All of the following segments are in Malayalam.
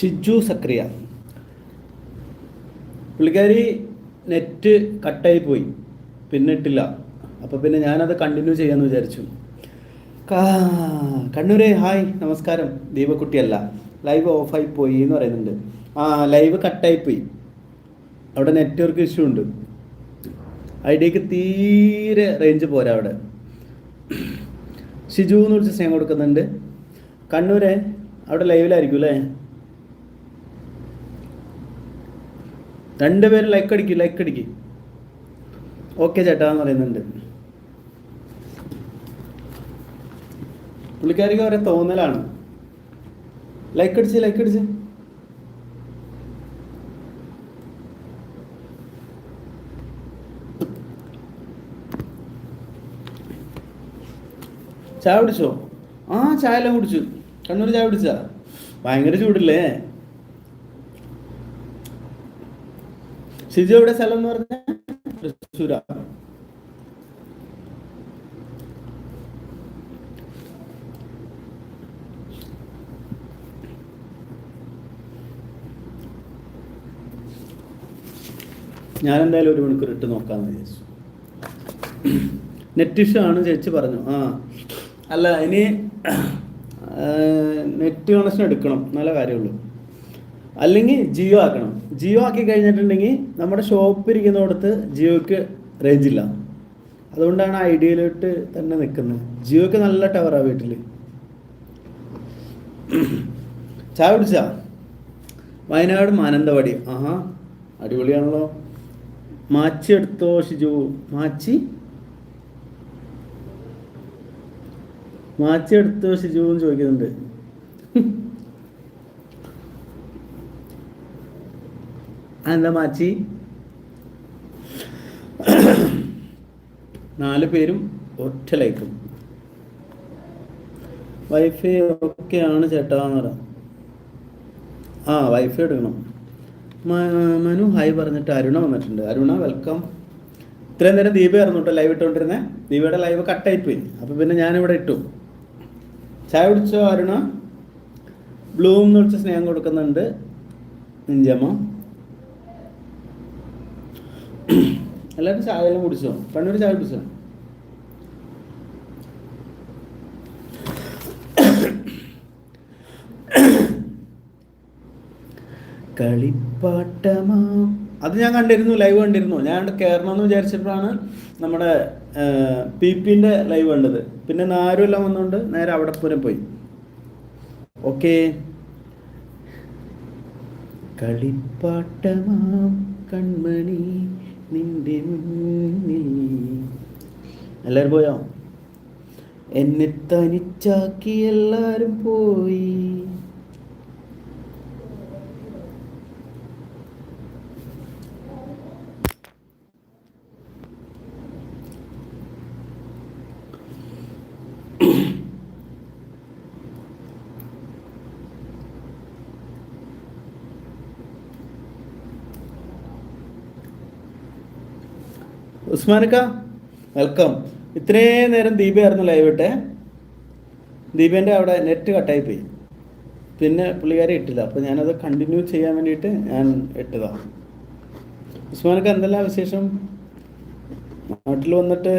ഷിജു സക്രിയ. പുള്ളിക്കാരി നെറ്റ് കട്ടായി പോയി. പിന്നെ ഇട്ടില്ല. അപ്പോൾ പിന്നെ ഞാനത് കണ്ടിന്യൂ ചെയ്യാമെന്ന് വിചാരിച്ചു. കണ്ണൂരേ ഹായ് നമസ്കാരം. ദീപക്കുട്ടിയല്ല. ലൈവ് ഓഫായി പോയി എന്ന് പറയുന്നുണ്ട്. ആ ലൈവ് കട്ടായി പോയി. അവിടെ നെറ്റ്വർക്ക് ഇഷ്യൂ ഉണ്ട്. ഐഡിയക്ക് തീരെ റേഞ്ച് പോരാ അവിടെ. ഷിജു എന്ന് വിളിച്ച് സ്നേഹം കൊടുക്കുന്നുണ്ട്. കണ്ണൂരെ അവിടെ ലൈവിലായിരിക്കും അല്ലേ? രണ്ടുപേരും ലൈക്ക് അടിക്കും ലൈക്ക് അടിക്കും. ഓക്കെ ചേട്ടാ എന്ന് പറയുന്നുണ്ട്. പുള്ളിക്കാരിക്ക് ഒരേ തോന്നലാണ്. ലൈക്ക് അടിച്ച് ലൈക്ക് അടിച്ച്. ചായ കുടിച്ചോ? ആ ചായ എല്ലാം കുടിച്ചു. കണ്ണൂർ ചായ കുടിച്ചാ ഭയങ്കര ചൂടില്ലേ? എവിടെ സ്ഥലം എന്ന് പറഞ്ഞ? തൃശ്ശൂരാ. ഞാൻ എന്തായാലും ഒരു മണിക്കൂർ ഇട്ട് നോക്കാന്ന് വിചാരിച്ചു. നെറ്റ് ഇഷ്യൂ ആണ് ചേച്ചി പറഞ്ഞു. ആ. അല്ല ഇനി നെറ്റ് കണക്ഷൻ എടുക്കണം. നല്ല കാര്യമുള്ളൂ അല്ലെങ്കിൽ ജിയോ ആക്കണം. ജിയോ ആക്കി കഴിഞ്ഞിട്ടുണ്ടെങ്കിൽ നമ്മുടെ ഷോപ്പ് ഇരിക്കുന്നിടത്ത് ജിയോക്ക് റേഞ്ച് ഇല്ല. അതുകൊണ്ടാണ് ഐഡിയയിലോട്ട് തന്നെ നിൽക്കുന്നത്. ജിയോക്ക് നല്ല ടവറാണ് വീട്ടിൽ ചായ കുടിച്ചാ? വയനാട് മാനന്തവാടി. ആഹാ അടിപൊളിയാണല്ലോ. മാച്ചി എടുത്തോ ഷിജു? മാച്ചി? മാച്ചി എടുത്തോ ഷിജു എന്ന് ചോദിക്കുന്നുണ്ട്. എന്താ മാച്ചി നാല് പേരും ഒറ്റ ലൈക്കും വൈഫൈ ഒക്കെ ആണ് ചേട്ടാ എന്ന് പറയാം. ആ വൈഫൈ എടുക്കണം. മനു ഹായ് പറഞ്ഞിട്ട് അരുണ വന്നിട്ടുണ്ട്. അരുണ വെൽക്കം ഇത്രയും നേരം ദീപ ആയിരുന്നു കേട്ടോ ലൈവ് ഇട്ടുകൊണ്ടിരുന്നേ ദീപയുടെ ലൈവ് കട്ടായി പോയി. അപ്പോൾ പിന്നെ ഞാനിവിടെ ഇട്ടു. ചായ കുടിച്ചോ അരുണ? ബ്ലൂം എന്ന് വിളിച്ച് സ്നേഹം കൊടുക്കുന്നുണ്ട്. നിഞ്ചമ്മ. എല്ലാവരും ചായ എല്ലാം കുടിച്ചോ? കണ്ണൂർ ചായ കുടിച്ചോ? കളിപ്പാട്ടമാ അത് ഞാൻ കണ്ടിരുന്നു ലൈവ് കണ്ടിരുന്നു. ഞാൻ കയറണം എന്ന് വിചാരിച്ചപ്പോഴാണ് നമ്മുടെ പി പിന്റെ ലൈവ് കണ്ടത്. പിന്നെ നാരും എല്ലാം വന്നുകൊണ്ട് നേരെ അവിടെ പൂരം പോയി. ഓക്കെ കളിപ്പാട്ടമാം കൺമണി നിന്റെ മുന്നിൽ എല്ലാവരും പോയോ? എന്നെ തനിച്ചാക്കി എല്ലാരും പോയി. ഉസ്മാനക്ക വെൽക്കം ഇത്രയും നേരം ദീപയായിരുന്നു ലൈവ് ഇട്ടെ. ദീപേന്റെ അവിടെ നെറ്റ് കട്ടായി പോയി പിന്നെ പുള്ളിക്കാരെ ഇട്ടില്ല. അപ്പോൾ ഞാനത് കണ്ടിന്യൂ ചെയ്യാൻ വേണ്ടിയിട്ട് ഞാൻ ഇട്ടതാണ് ഉസ്മാനക്ക എന്തെല്ലാം വിശേഷം? നാട്ടിൽ വന്നിട്ട്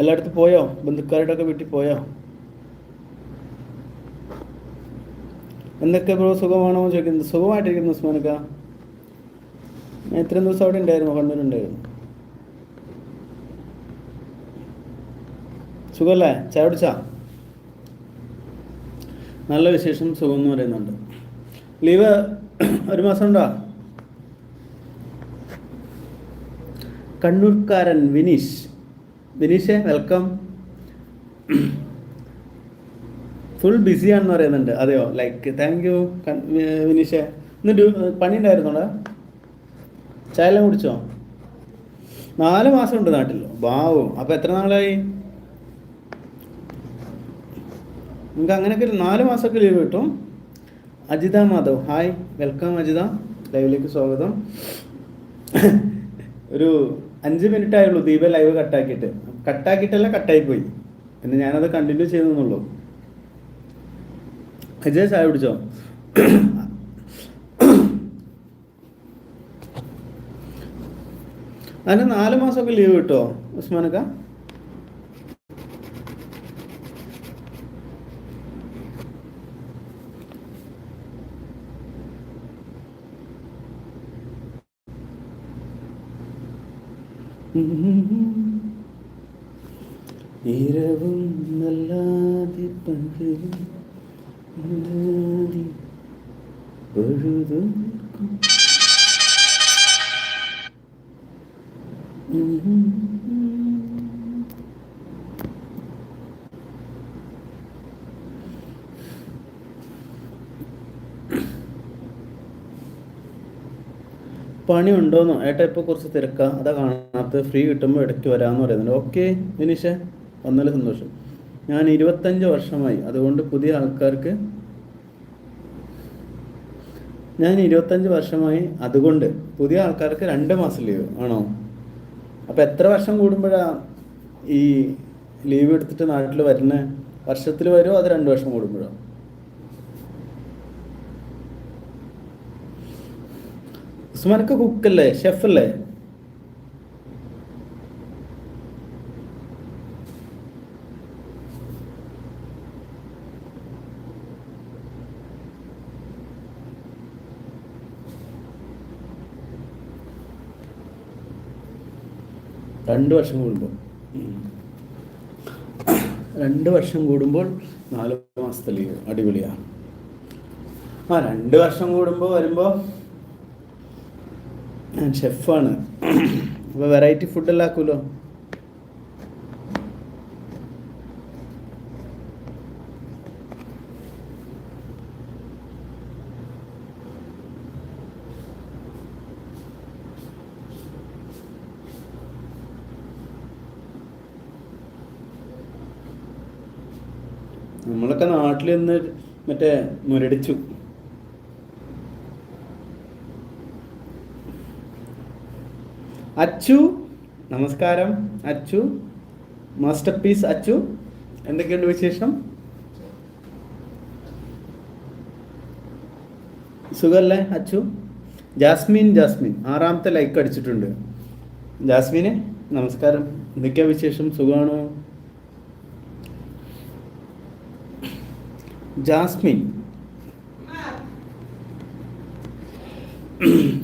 എല്ലായിടത്തും പോയോ? ബന്ധുക്കാരുടെ ഒക്കെ വീട്ടിൽ പോയോ? എന്തൊക്കെ ബ്രോ സുഖമാണോ ചോദിക്കുന്നത് സുഖമായിട്ടിരിക്കുന്നു ഉസ്മാനക്ക. ഇത്രയും ദിവസം അവിടെ ഉണ്ടായിരുന്നു കണ്ണൂരുണ്ടായിരുന്നു സുഖമല്ലേ ചായ കുടിച്ചാ? നല്ല വിശേഷം സുഖം എന്ന് പറയുന്നുണ്ട്. ലീവ് ഒരു മാസം ഉണ്ടോ? കണ്ണൂർക്കാരൻ വിനീഷ്. വിനീഷേ വെൽക്കം ഫുൾ ബിസിയാണെന്ന് പറയുന്നുണ്ട്. അതെയോ? ലൈക്ക് താങ്ക് യു വിനീഷേ. ഇന്ന് പണി ഉണ്ടായിരുന്നോടാ ചായ എല്ലാം കുടിച്ചോ? നാല് മാസം ഉണ്ട് നാട്ടിൽ. ബാവോ അപ്പൊ എത്ര നാളായി? നിങ്ങൾക്ക് അങ്ങനെയൊക്കെ നാല് മാസമൊക്കെ ലീവ് കിട്ടും. Ajitha Madhav. Hi welcome Ajitha. ലൈവിലേക്ക് സ്വാഗതം. ഒരു അഞ്ച് മിനിറ്റ് ആയുള്ളൂ ദീപ ലൈവ് കട്ടാക്കിയിട്ട്. കട്ടാക്കിയിട്ടല്ല കട്ടായി പോയി പിന്നെ ഞാനത് കണ്ടിന്യൂ ചെയ്തെന്നുള്ളൂ അജിത ചായ കുടിച്ചോ? അതിന് നാല് മാസമൊക്കെ ലീവ് കിട്ടുമോ ഉസ്മാനക്ക? ഇരവും നല്ലാതെ പകലും പൊഴുതും പണി ഉണ്ടോന്നോ ഏട്ടാ ഇപ്പോൾ കുറച്ച് തിരക്കാ. അതാ കാണാത്ത ഫ്രീ കിട്ടുമ്പോൾ ഇടയ്ക്ക് വരാന്ന് പറയുന്നുണ്ട്. ഓക്കെ വിനീഷേ വന്നാലും സന്തോഷം. ഞാൻ ഇരുപത്തഞ്ച് വർഷമായി. അതുകൊണ്ട് പുതിയ ആൾക്കാർക്ക് ഞാൻ ഇരുപത്തഞ്ച് വർഷമായി. അതുകൊണ്ട് പുതിയ ആൾക്കാർക്ക് രണ്ട് മാസം ലീവ് ആണോ? അപ്പം എത്ര വർഷം കൂടുമ്പോഴാണ് ഈ ലീവ് എടുത്തിട്ട് നാട്ടിൽ വരുന്നത് വർഷത്തിൽ വരുമോ അത് രണ്ട് വർഷം കൂടുമ്പോഴോ? ഉസ്മാനൊക്കെ കുക്കല്ലേ? അല്ലേ രണ്ട് വർഷം കൂടുമ്പോൾ. രണ്ട് വർഷം കൂടുമ്പോൾ നാല് മാസത്തെ ലീവ് അടിപൊളിയാണ്. ആ രണ്ട് വർഷം കൂടുമ്പോൾ വരുമ്പോൾ ഞാൻ ഷെഫാണ്. അപ്പോൾ വെറൈറ്റി ഫുഡെല്ലാം ആക്കുമല്ലോ നമ്മളൊക്കെ നാട്ടിൽ നിന്ന് മറ്റേ മുരടിച്ചു. അച്ചു നമസ്കാരം അച്ചു. Master piece Achu. എന്തൊക്കെയുണ്ട് വിശേഷം? സുഖല്ലേ അച്ചു? Jasmine Jasmine. ആറാമത്തെ ലൈക്ക് അടിച്ചിട്ടുണ്ട്. ജാസ്മിനെ നമസ്കാരം. എന്തൊക്കെയാ വിശേഷം? സുഖമാണോ? ജാസ്മിൻ.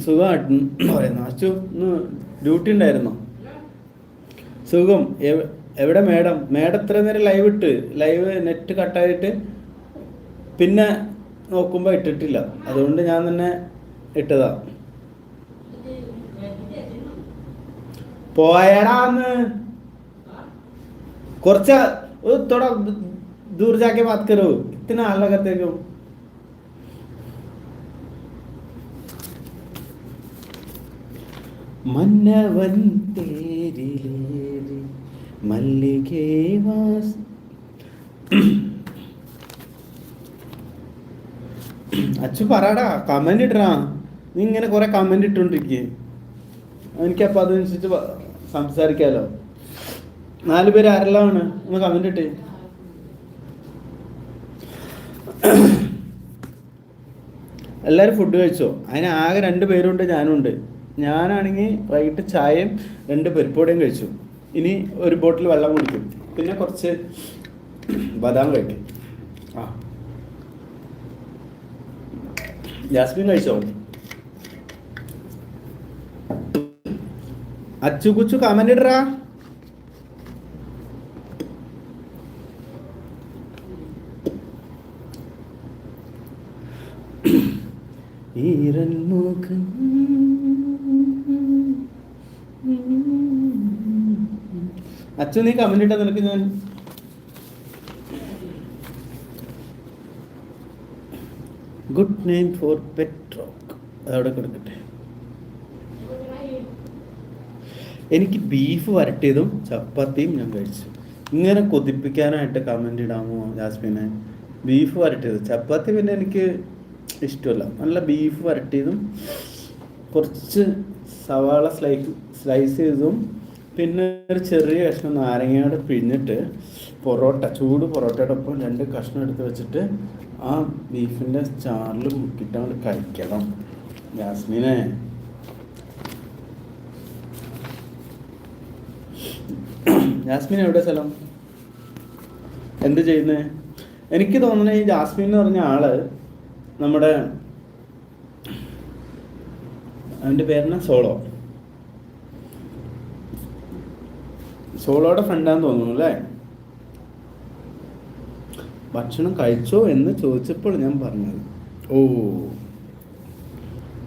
സുഖമായിട്ട് പറയുന്നു. അച്ചു ഇന്ന് ഡ്യൂട്ടി ഉണ്ടായിരുന്നോ സുഖം എവ- എവിടെ മേഡം മേഡം ഇത്ര നേരം ലൈവ് ഇട്ട് ലൈവ് നെറ്റ് കട്ടായിട്ട് പിന്നെ നോക്കുമ്പോൾ ഇട്ടിട്ടില്ല അതുകൊണ്ട് ഞാൻ തന്നെ ഇട്ടതാ പോയടാന്ന് കുറച്ച് ഒരു थोड़ा दूर जाके बात करो इतना हल्ला करते क्यों മന്നവൻ തേരിലേറി മല്ലികേ അച്ചു പറടാ കമന്റ് ഇടറാ. നീ ഇങ്ങനെ കുറെ കമന്റ് ഇട്ടോണ്ടിരിക്കേ. എനിക്കപ്പോൾ അതനുസരിച്ച് സംസാരിക്കാലോ. നാല് പേര് ആരെല്ലാമാണ്? ഒന്ന് കമന്റ് ഇട്ടേ. എല്ലാവരും ഫുഡ് കഴിച്ചോ? അതിന് ആകെ രണ്ട് പേരുണ്ട് ഞാനുണ്ട്. ഞാനാണെങ്കിൽ വൈകിട്ട് ചായയും രണ്ട് പരിപ്പോടെയും കഴിച്ചു. ഇനി ഒരു ബോട്ടിൽ വെള്ളം കുടിക്കും. പിന്നെ കുറച്ച് ബദാം കഴിക്കും. ആ. ജാസ്മിൻ കഴിച്ചോ? അച്ചു കുച്ചു കമന്റ് ഇടറാ. അച്ചു നീ കമന്റ് നിനക്ക് ഞാൻ ഗുഡ് നെയിം ഫോർ പെട്രോക്ക് അതവിടെ കൊടുക്കട്ടെ. എനിക്ക് ബീഫ് വരട്ടിയതും ചപ്പാത്തിയും ഞാൻ കഴിച്ചു. ഇങ്ങനെ കൊതിപ്പിക്കാനായിട്ട് കമന്റ് ഇടാമോ ജാസ്മിനെ? ബീഫ് വരട്ടിയത്. ചപ്പാത്തി പിന്നെ എനിക്ക് ഇഷ്ടമല്ല. നല്ല ബീഫ് വരട്ടിയതും കുറച്ച് സവാള സ്ലൈസ് സ്ലൈസ് ചെയ്തതും പിന്നെ ഒരു ചെറിയ കഷ്ണം നാരങ്ങയോടെ പിഴിഞ്ഞിട്ട് പൊറോട്ട ചൂട് പൊറോട്ടയുടെ ഒപ്പം രണ്ട് കഷ്ണം എടുത്ത് വെച്ചിട്ട് ആ ബീഫിന്റെ ചാറിൽ മുക്കിയിട്ട് കഴിക്കണം. ജാസ്മിനെ. ജാസ്മിൻ എവിടെ സ്ഥലം? എന്ത് ചെയ്യുന്നത് എനിക്ക് തോന്നുന്നത് ഈ ജാസ്മിൻ എന്ന് പറഞ്ഞ ആൾ നമ്മുടെ അവന്റെ പേരെന്നാ? സോളോ. സോളോയുടെ ഫ്രണ്ടാന്ന് തോന്നുന്നു അല്ലേ? ഭക്ഷണം കഴിച്ചോ എന്ന് ചോദിച്ചപ്പോൾ ഞാൻ പറഞ്ഞത്. ഓ.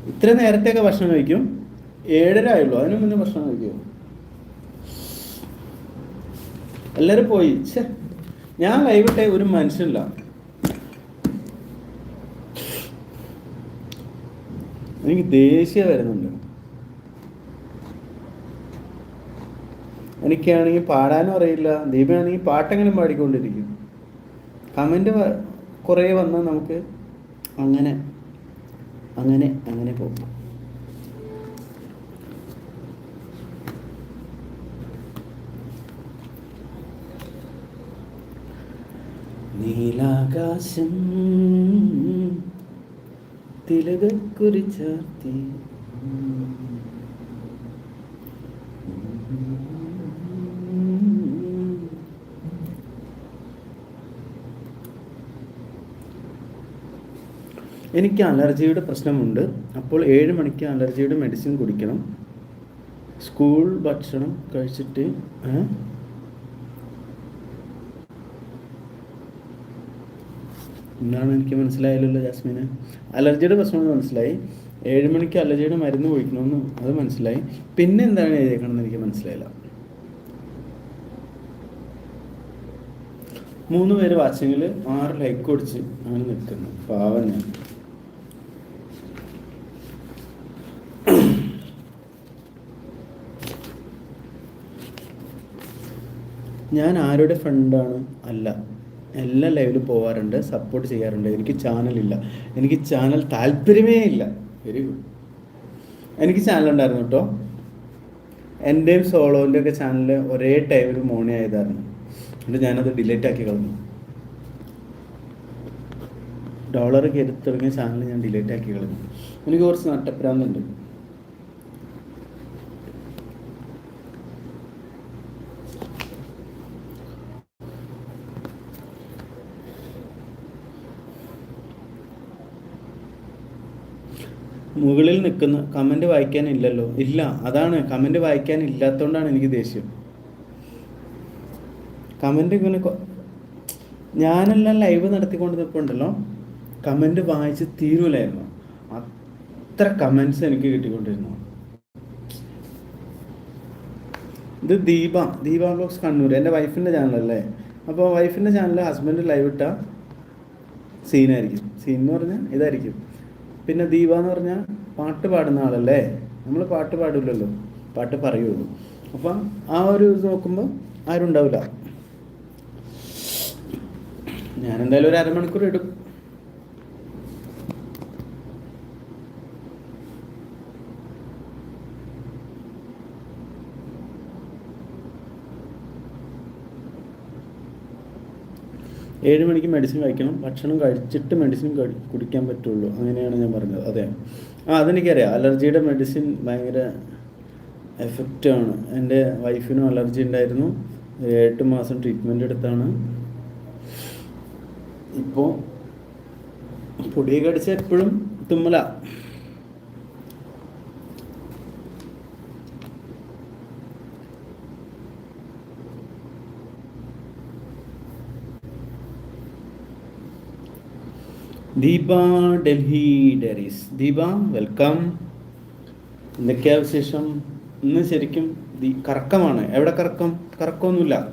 ഇത്ര നേരത്തെയൊക്കെ ഭക്ഷണം കഴിക്കും? ഏഴര ആയുള്ളൂ. അതിനു മുന്നേ ഭക്ഷണം കഴിക്കുമോ എല്ലാരും പോയി. ഛേ. ഞാൻ കൈവിട്ടേ ഒരു മനുഷ്യനില്ല. എനിക്ക് ദേഷ്യ വരുന്നുണ്ട്. എനിക്കാണെങ്കിൽ പാടാനും അറിയില്ല ദീപനാണെങ്കിൽ പാട്ടെങ്കിലും പാടിക്കൊണ്ടിരിക്കും. കമന്റ് കുറേ വന്നാൽ നമുക്ക് അങ്ങനെ അങ്ങനെ അങ്ങനെ പോകും. നീലാകാശം തിലകക്കുറി ചാർത്തി. എനിക്ക് അലർജിയുടെ പ്രശ്നമുണ്ട്. അപ്പോൾ ഏഴ് മണിക്ക് അലർജിയുടെ മെഡിസിൻ കുടിക്കണം. സ്കൂൾ ഭക്ഷണം കഴിച്ചിട്ട്? എന്താണ് എനിക്ക് മനസ്സിലായല്ലോ ജാസ്മിന്? അലർജിയുടെ പ്രശ്നം മനസ്സിലായി. ഏഴ് മണിക്ക് അലർജിയുടെ മരുന്ന് കുഴിക്കണമെന്ന് അത് മനസ്സിലായി. പിന്നെ എന്താണ് എഴുതിയേക്കണമെന്ന് എനിക്ക് മനസ്സിലായില്ല. മൂന്ന് പേര് വാച്ചിങ്ങിൽ ആറ് ലൈക്ക് കൊടുച്ച് അങ്ങനെ നിൽക്കുന്നു. പാവം ഞാൻ. ഞാൻ ആരുടെ ഫ്രണ്ടാണ് അല്ല. എല്ലാ ലൈവിലും പോവാറുണ്ട് സപ്പോർട്ട് ചെയ്യാറുണ്ട്. എനിക്ക് ചാനലില്ല എനിക്ക് ചാനൽ താല്പര്യമേ ഇല്ല. വെരി ഗുഡ് എനിക്ക് ചാനൽ ഉണ്ടായിരുന്നു കേട്ടോ എന്റെയും സോളോന്റെ ഒക്കെ ചാനൽ ഒരേ ടൈമിൽ മോണി ആയതായിരുന്നു. എന്നിട്ട് ഞാനത് ഡിലീറ്റ് ആക്കി കളഞ്ഞു. ഡോളർ കയറി തുടങ്ങിയ ചാനൽ ഞാൻ ഡിലീറ്റ് ആക്കി കളഞ്ഞു. എനിക്ക് കുറച്ച് നട്ടപ്രാന്തുണ്ട്. മുകളിൽ നിൽക്കുന്ന കമന്റ് വായിക്കാനില്ലല്ലോ. ഇല്ല അതാണ്. കമന്റ് വായിക്കാൻ ഇല്ലാത്തതുകൊണ്ടാണ് എനിക്ക് ദേഷ്യം. കമന്റ് ഇങ്ങനെ ഞാനെല്ലാം ലൈവ് നടത്തിക്കൊണ്ട് നിൽപ്പുണ്ടല്ലോ. കമന്റ് വായിച്ച് തീരൂലായിരുന്നു. അത്ര കമൻസ് എനിക്ക് കിട്ടിക്കൊണ്ടിരുന്നു. ഇത് ദീപ. ദീപ ബ്ലോഗ്സ് കണ്ണൂർ. എന്റെ വൈഫിന്റെ ചാനലല്ലേ അപ്പോൾ വൈഫിന്റെ ചാനൽ ഹസ്ബൻഡ് ലൈവ് ഇട്ടാൽ സീനായിരിക്കും സീൻ എന്ന് പറഞ്ഞാൽ ഇതായിരിക്കും. പിന്നെ ദീപ എന്ന് പറഞ്ഞാൽ പാട്ട് പാടുന്ന ആളല്ലേ? നമ്മൾ പാട്ട് പാടില്ലല്ലോ പാട്ട് പറയുള്ളൂ. അപ്പം ആ ഒരു ഇത് നോക്കുമ്പോൾ ആരും ഉണ്ടാവില്ല ഞാൻ എന്തായാലും ഒരു അരമണിക്കൂർ ഇടും ഏഴ് മണിക്ക് മെഡിസിൻ കഴിക്കണം ഭക്ഷണം കഴിച്ചിട്ട് മെഡിസിൻ കുടിക്കാൻ പറ്റുള്ളൂ. അങ്ങനെയാണ് ഞാൻ പറഞ്ഞത്. അതെ. ആ അതെനിക്കറിയാം. അലർജിയുടെ മെഡിസിൻ ഭയങ്കര എഫക്റ്റാണ് എന്റെ വൈഫിനും അലർജി ഉണ്ടായിരുന്നു. എട്ട് മാസം ട്രീറ്റ്മെന്റ് എടുത്താണ്. ഇപ്പോൾ പൊടിയൊക്കെ അടിച്ച എപ്പോഴും തുമ്മല. ദീപ ഡൽഹി ഡെറീസ് ദീപ വെൽക്കം. എന്തൊക്കെയാ വിശേഷം? ഇന്ന് ശരിക്കും കറക്കമാണ്. എവിടെ കറക്കം? കറക്കമൊന്നുമില്ല.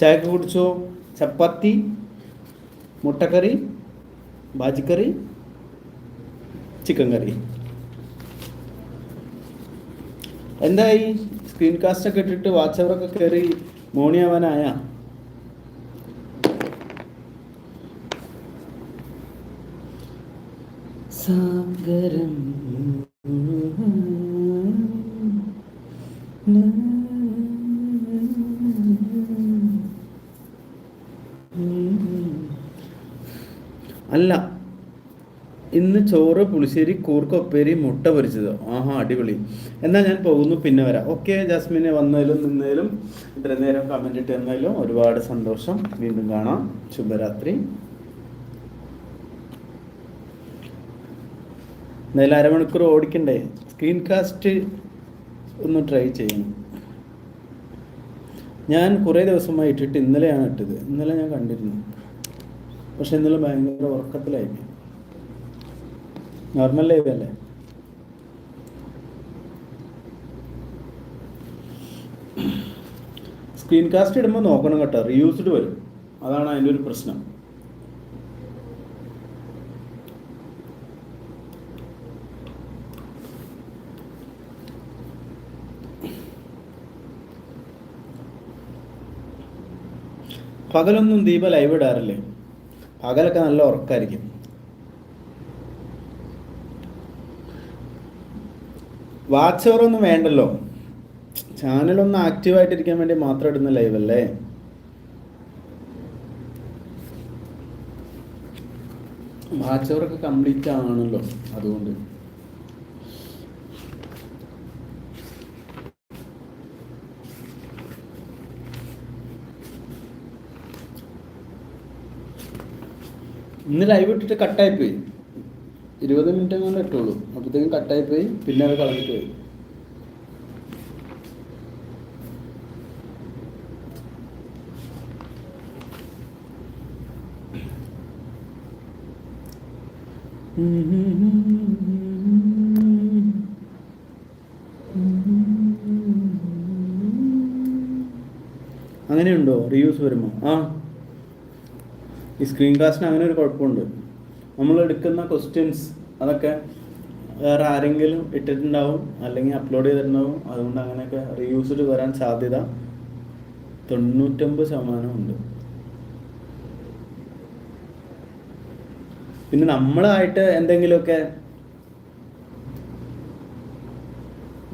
ചായക്ക് കുടിച്ചോ? ചപ്പാത്തി മുട്ടക്കറി ബാജിക്കറി ചിക്കൻ കറി എന്തായി? സ്ക്രീൻ കാസ്റ്റ് ഒക്കെ ഇട്ടിട്ട് വാച്ചവറൊക്കെ കയറി മോണിയാവാനായ? സാഗരം. അല്ല ഇന്ന് ചോറ് പുളിശ്ശേരി കൂർക്കൊപ്പേരി മുട്ട പൊരിച്ചത്. ആഹാ അടിപൊളി. എന്നാൽ ഞാൻ പോകുന്നു പിന്നെ വരാം. ഓക്കെ ജാസ്മിനെ വന്നതിലും നിന്നതിലും ഇത്ര നേരം കമന്റ് ഇട്ട് തന്നതിലും ഒരുപാട് സന്തോഷം. വീണ്ടും കാണാം. ശുഭരാത്രി. എന്തായാലും അരമണിക്കൂർ ഓടിക്കണ്ടേ? സ്ക്രീൻ കാസ്റ്റ് ഒന്ന് ട്രൈ ചെയ്യണം. ഞാൻ കുറേ ദിവസമായി ഇട്ടിട്ട് ഇന്നലെയാണ് ഇട്ടത്. ഇന്നലെ ഞാൻ കണ്ടിരുന്നു. പക്ഷെ ഇന്നലെ ഭയങ്കര ഉറക്കത്തിലായി. നോർമൽ ലൈവ് അല്ലേ? സ്ക്രീൻ കാസ്റ്റ് ഇടുമ്പോൾ നോക്കണം കേട്ടോ. റീയൂസ്ഡ് വരും. അതാണ് അതിന്റെ ഒരു പ്രശ്നം. പകലൊന്നും ദീപ ലൈവ് ഇടാറില്ലേ? പകലൊക്കെ നല്ല ഉറക്കായിരിക്കും. വാച്ച് ഓവറൊന്നും വേണ്ടല്ലോ. ചാനലൊന്ന് ആക്റ്റീവായിട്ടിരിക്കാൻ വേണ്ടി മാത്രം ഇടുന്ന ലൈവ് അല്ലേ? വാച്ച് കംപ്ലീറ്റ് ആണല്ലോ അതുകൊണ്ട്. ഇന്ന് ലൈവ് ഇട്ടിട്ട് കട്ടായിപ്പോയി ഇരുപത് മിനിറ്റ് അങ്ങനെ ഇട്ടുള്ളൂ അപ്പോഴത്തേക്കും കട്ടായിപ്പോയി പിന്നെ അത് കളഞ്ഞിട്ട് പോയി. അങ്ങനെയുണ്ടോ? റീയൂസ് വരുമോ ആ. ഈ സ്ക്രീൻ കാസ്റ്റിന് അങ്ങനെ ഒരു കുഴപ്പമുണ്ട്. നമ്മൾ എടുക്കുന്ന ക്വസ്റ്റ്യൻസ് അതൊക്കെ വേറെ ആരെങ്കിലും ഇട്ടിട്ടുണ്ടാവും അല്ലെങ്കിൽ അപ്ലോഡ് ചെയ്തിട്ടുണ്ടാവും. അതുകൊണ്ട് അങ്ങനെയൊക്കെ റീയൂസ്ഡ് വരാൻ സാധ്യത തൊണ്ണൂറ്റൊമ്പത് ശതമാനം ഉണ്ട്. പിന്നെ നമ്മളായിട്ട് എന്തെങ്കിലുമൊക്കെ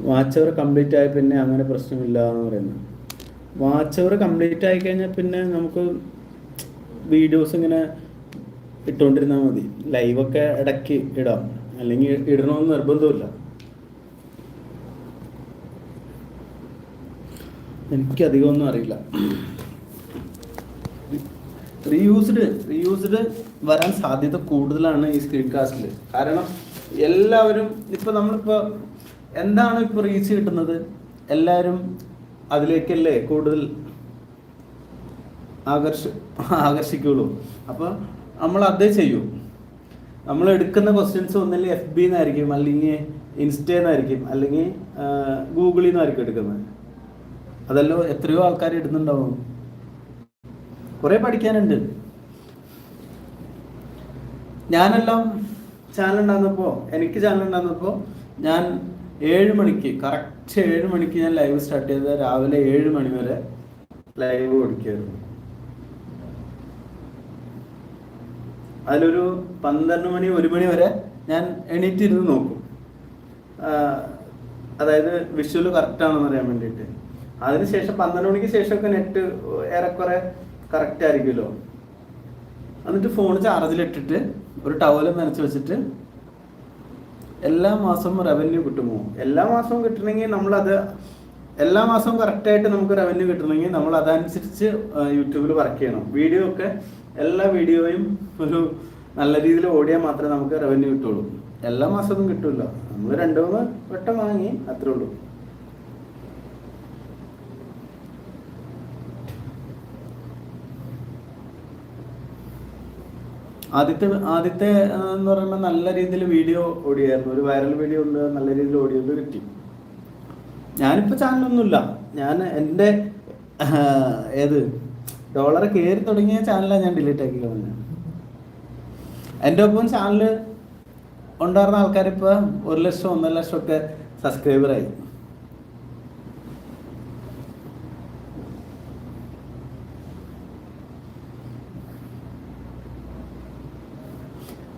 വാച്ച് അവർ കംപ്ലീറ്റ് ആയി പിന്നെ അങ്ങനെ പ്രശ്നമില്ല എന്ന് പറയുന്നത്. വാച്ച് അവർ കംപ്ലീറ്റ് ആയി കഴിഞ്ഞാൽ പിന്നെ നമുക്ക് വീഡിയോസ് ഇങ്ങനെ ഇട്ടുകൊണ്ടിരുന്നാൽ മതി. ലൈവൊക്കെ ഇടയ്ക്ക് ഇടാം. അല്ലെങ്കിൽ ഇടണമെന്ന് നിർബന്ധമില്ല എനിക്ക് അധികമൊന്നും അറിയില്ല. റീയൂസ്ഡ് റീയൂസ്ഡ് വരാൻ സാധ്യത കൂടുതലാണ് ഈ സ്ക്രീൻ കാസ്റ്റിൽ കാരണം എല്ലാവരും ഇപ്പൊ നമ്മളിപ്പോ എന്താണ് ഇപ്പൊ റീച്ച് കിട്ടുന്നത്? എല്ലാവരും അതിലേക്കല്ലേ കൂടുതൽ ആകർഷ ആകർഷിക്കുള്ളൂ. അപ്പോൾ നമ്മൾ അതേ ചെയ്യൂ. നമ്മൾ എടുക്കുന്ന ക്വസ്റ്റ്യൻസ് ഒന്നല്ലെ എഫ് ബി എന്നായിരിക്കും അല്ലെങ്കിൽ ഇൻസ്റ്റയിൽ നിന്നായിരിക്കും അല്ലെങ്കിൽ ഗൂഗിളിൽ നിന്നായിരിക്കും എടുക്കുന്നത്. അതല്ലോ എത്രയോ ആൾക്കാർ ഇടുന്നുണ്ടാവും. കുറെ പഠിക്കാനുണ്ട്. ഞാനെല്ലാം ചാനൽ ഉണ്ടാകുന്നപ്പോൾ എനിക്ക് ചാനൽ ഉണ്ടാകുന്നപ്പോൾ ഞാൻ ഏഴ് മണിക്ക് കറക്റ്റ് ഏഴ് മണിക്ക് ഞാൻ ലൈവ് സ്റ്റാർട്ട് ചെയ്തത് രാവിലെ ഏഴ് മണി വരെ ലൈവ് കൊടുക്കുകയായിരുന്നു അതിലൊരു പന്ത്രണ്ട് മണി ഒരു മണി വരെ ഞാൻ എണീറ്റിരുന്ന് നോക്കും. അതായത് വിഷ്വൽ കറക്റ്റ് ആണെന്ന് അറിയാൻ വേണ്ടിയിട്ട്. അതിനുശേഷം പന്ത്രണ്ട് മണിക്ക് ശേഷമൊക്കെ നെറ്റ് ഏറെക്കുറെ കറക്റ്റ് ആയിരിക്കുമല്ലോ. എന്നിട്ട് ഫോൺ ചാർജിലിട്ടിട്ട് ഒരു ടവലും നനച്ച് വെച്ചിട്ട് എല്ലാ മാസവും റവന്യൂ കിട്ടുമോ? എല്ലാ മാസവും കിട്ടണമെങ്കിൽ നമ്മളത് എല്ലാ മാസവും കറക്റ്റായിട്ട് നമുക്ക് റവന്യൂ കിട്ടണമെങ്കിൽ നമ്മൾ അതനുസരിച്ച് യൂട്യൂബിൽ വർക്ക് ചെയ്യണം. വീഡിയോ ഒക്കെ എല്ലാ വീഡിയോയും ഒരു നല്ല രീതിയിൽ ഓടിയാൽ മാത്രമേ നമുക്ക് റവന്യൂ കിട്ടുള്ളൂ. എല്ലാ മാസവും കിട്ടില്ല നമ്മൾ രണ്ടു മൂന്ന് വട്ടം വാങ്ങി അത്രേ ഉള്ളൂ. ആദ്യത്തെ ആദ്യത്തെ എന്ന് പറയുമ്പോൾ നല്ല രീതിയിൽ വീഡിയോ ഓടിയായിരുന്നു. ഒരു വൈറൽ വീഡിയോ ഉണ്ട് നല്ല രീതിയിൽ ഓടിയുണ്ട് കിട്ടി. ഞാനിപ്പോൾ ചാനലൊന്നുമില്ല ഞാൻ എന്റെ ഏത് ഡോളർ കയറി തുടങ്ങിയ ചാനലാണ് ഞാൻ ഡിലീറ്റ് ആക്കി കളഞ്ഞത് എന്റെ ഒപ്പം ചാനൽ ഉണ്ടായിരുന്ന ആൾക്കാരിപ്പോൾ ഒരു ലക്ഷം ഒന്നര ലക്ഷം ഒക്കെ സബ്സ്ക്രൈബറായി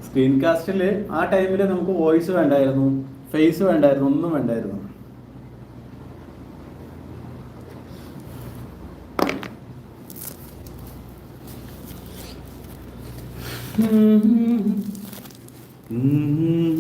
സ്ക്രീൻ കാസ്റ്റിൽ ആ ടൈമിൽ നമുക്ക് വോയിസ് വേണ്ടായിരുന്നു ഫേസ് വേണ്ടായിരുന്നു ഒന്നും വേണ്ടായിരുന്നു. 음. 음.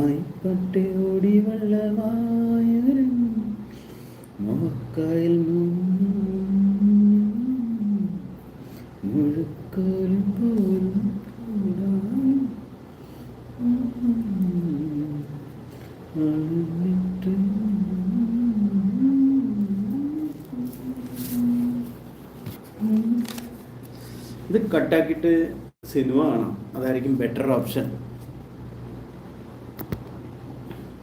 പായ്പട്ടെ ഓടി വെള്ളമായവരും മോക്കായിൽ മുഴുക്കോലും പോലും ഇത് കട്ടാക്കിയിട്ട് സിനിമ കാണാം. അതായിരിക്കും ബെറ്റർ ഓപ്ഷൻ